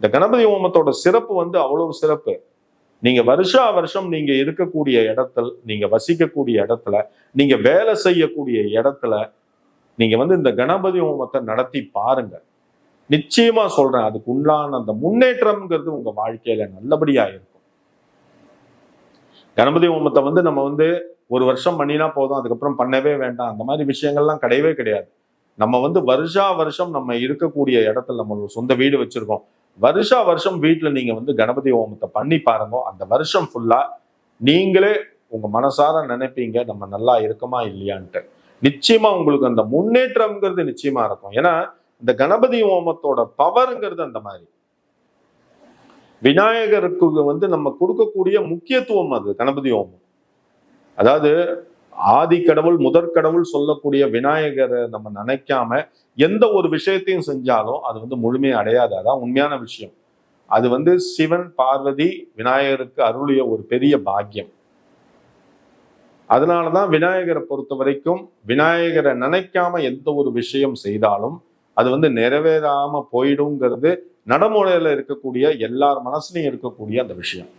இந்த கணபதி ஹோமத்தோட சிறப்பு வந்து அவ்வளவு சிறப்பு. நீங்க வருஷா வருஷம் நீங்க இருக்கக்கூடிய இடத்துல நீங்க வசிக்கக்கூடிய இடத்துல நீங்க வேலை செய்யக்கூடிய இடத்துல நீங்க வந்து இந்த கணபதி ஹோமத்தை நடத்தி பாருங்க. நிச்சயமா சொல்றேன் அதுக்கு உண்டான அந்த முன்னேற்றம்ங்கிறது உங்க வாழ்க்கையில நல்லபடியா இருக்கும். கணபதி ஹோமத்தை வந்து நம்ம வந்து ஒரு வருஷம் பண்ணினா போதும் அதுக்கப்புறம் பண்ணவே வேண்டாம். அந்த மாதிரி விஷயங்கள்லாம் கிடையவே கிடையாது. நம்ம வந்து வருஷா வருஷம் நம்ம இருக்கக்கூடிய இடத்துல நம்ம சொந்த வீடு வச்சிருக்கோம். வருஷா வருஷம் வீட்டில் நீங்கள் வந்து கணபதி ஹோமத்தை பண்ணி பாருங்க. அந்த வருஷம் ஃபுல்லாக நீங்களே உங்கள் மனசார நினைப்பீங்க நம்ம நல்லா இருக்குமா இல்லையான்ட்டு. நிச்சயமாக உங்களுக்கு அந்த முன்னேற்றம்ங்கிறது நிச்சயமாக இருக்கும். ஏன்னா இந்த கணபதி ஹோமத்தோட பவருங்கிறது அந்த மாதிரி. விநாயகருக்கு வந்து நம்ம கொடுக்கக்கூடிய முக்கியத்துவம் அது கணபதி ஹோமம். அதாவது ஆதி கடவுள் முதற் கடவுள் சொல்லக்கூடிய விநாயகரை நம்ம நினைக்காம எந்த ஒரு விஷயத்தையும் செஞ்சாலும் அது வந்து முழுமையை அடையாது. அதான் உண்மையான விஷயம். அது வந்து சிவன் பார்வதி விநாயகருக்கு அருளிய ஒரு பெரிய பாக்கியம். அதனாலதான் விநாயகரை பொறுத்த வரைக்கும் விநாயகரை நினைக்காம எந்த ஒரு விஷயம் செய்தாலும் அது வந்து நிறைவேறாம போயிடுங்கிறது நடைமுறையில இருக்கக்கூடிய எல்லார் மனசுலையும் இருக்கக்கூடிய அந்த விஷயம்.